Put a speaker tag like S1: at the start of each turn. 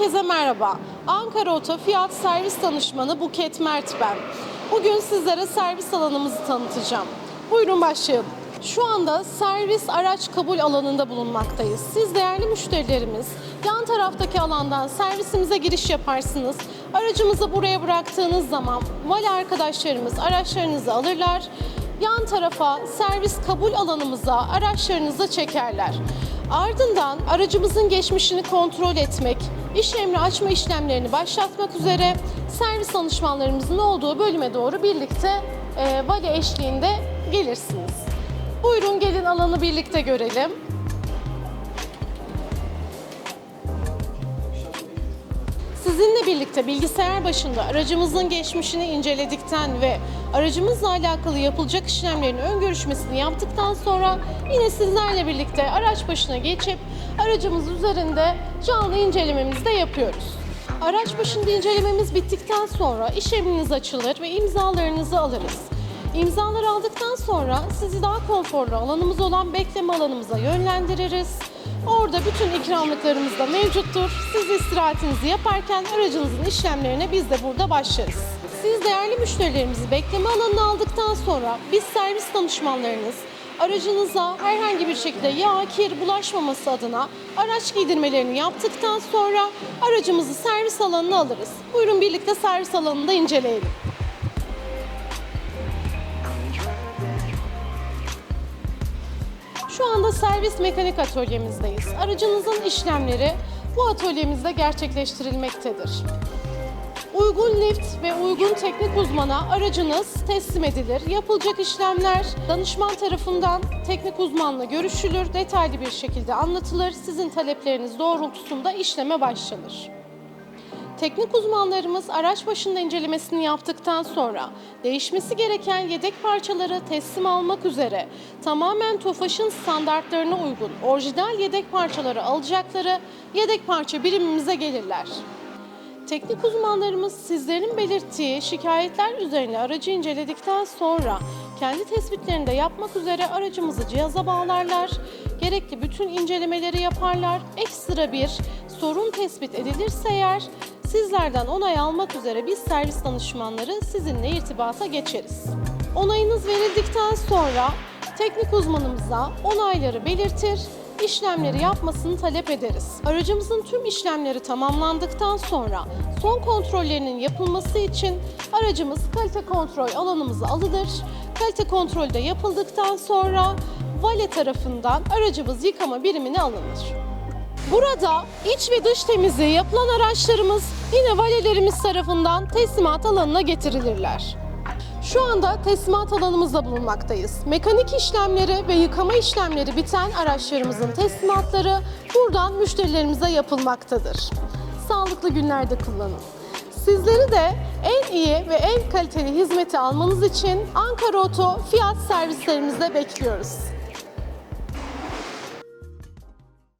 S1: Herkese merhaba. Ankara Oto Fiyat Servis Danışmanı Buket Mert ben. Bugün sizlere servis alanımızı tanıtacağım. Buyurun başlayalım. Şu anda servis araç kabul alanında bulunmaktayız. Siz değerli müşterilerimiz yan taraftaki alandan servisimize giriş yaparsınız. Aracımızı buraya bıraktığınız zaman vali arkadaşlarımız araçlarınızı alırlar. Yan tarafa servis kabul alanımıza araçlarınızı çekerler. Ardından aracımızın geçmişini kontrol etmek, iş emri açma işlemlerini başlatmak üzere servis danışmanlarımızın olduğu bölüme doğru birlikte e, vali eşliğinde gelirsiniz. Buyurun gelin alanı birlikte görelim. Sizinle birlikte bilgisayar başında aracımızın geçmişini inceledikten ve aracımızla alakalı yapılacak işlemlerin ön görüşmesini yaptıktan sonra yine sizlerle birlikte araç başına geçip aracımız üzerinde canlı incelememizi de yapıyoruz. Araç başında incelememiz bittikten sonra iş emriniz açılır ve imzalarınızı alırız. İmzaları aldıktan sonra sizi daha konforlu alanımız olan bekleme alanımıza yönlendiririz. Orada bütün ikramlıklarımız da mevcuttur. Siz istirahatinizi yaparken aracınızın işlemlerine biz de burada başlarız. Siz değerli müşterilerimizi bekleme alanına aldıktan sonra biz servis danışmanlarınız aracınıza herhangi bir şekilde yağ, kir bulaşmaması adına araç giydirmelerini yaptıktan sonra aracımızı servis alanına alırız. Buyurun birlikte servis alanında inceleyelim. Şu anda servis mekanik atölyemizdeyiz. Aracınızın işlemleri bu atölyemizde gerçekleştirilmektedir. Uygun lift ve uygun teknik uzmana aracınız teslim edilir. Yapılacak işlemler danışman tarafından teknik uzmanla görüşülür, detaylı bir şekilde anlatılır. Sizin talepleriniz doğrultusunda işleme başlanır. Teknik uzmanlarımız araç başında incelemesini yaptıktan sonra değişmesi gereken yedek parçaları teslim almak üzere tamamen TOFAŞ'ın standartlarına uygun orijinal yedek parçaları alacakları yedek parça birimimize gelirler. Teknik uzmanlarımız sizlerin belirttiği şikayetler üzerine aracı inceledikten sonra kendi tespitlerini de yapmak üzere aracımızı cihaza bağlarlar. Gerekli bütün incelemeleri yaparlar. Ekstra bir sorun tespit edilirse eğer sizlerden onay almak üzere biz servis danışmanları sizinle irtibata geçeriz. Onayınız verildikten sonra teknik uzmanımıza onayları belirtir işlemleri yapmasını talep ederiz. Aracımızın tüm işlemleri tamamlandıktan sonra son kontrollerinin yapılması için aracımız kalite kontrol alanımıza alınır. Kalite kontrolü de yapıldıktan sonra vale tarafından aracımız yıkama birimine alınır. Burada iç ve dış temizliği yapılan araçlarımız yine valelerimiz tarafından teslimat alanına getirilirler. Şu anda teslimat alanımızda bulunmaktayız. Mekanik işlemleri ve yıkama işlemleri biten araçlarımızın teslimatları buradan müşterilerimize yapılmaktadır. Sağlıklı günlerde kullanın. Sizleri de en iyi ve en kaliteli hizmeti almanız için Ankara Oto fiyat servislerimizde bekliyoruz.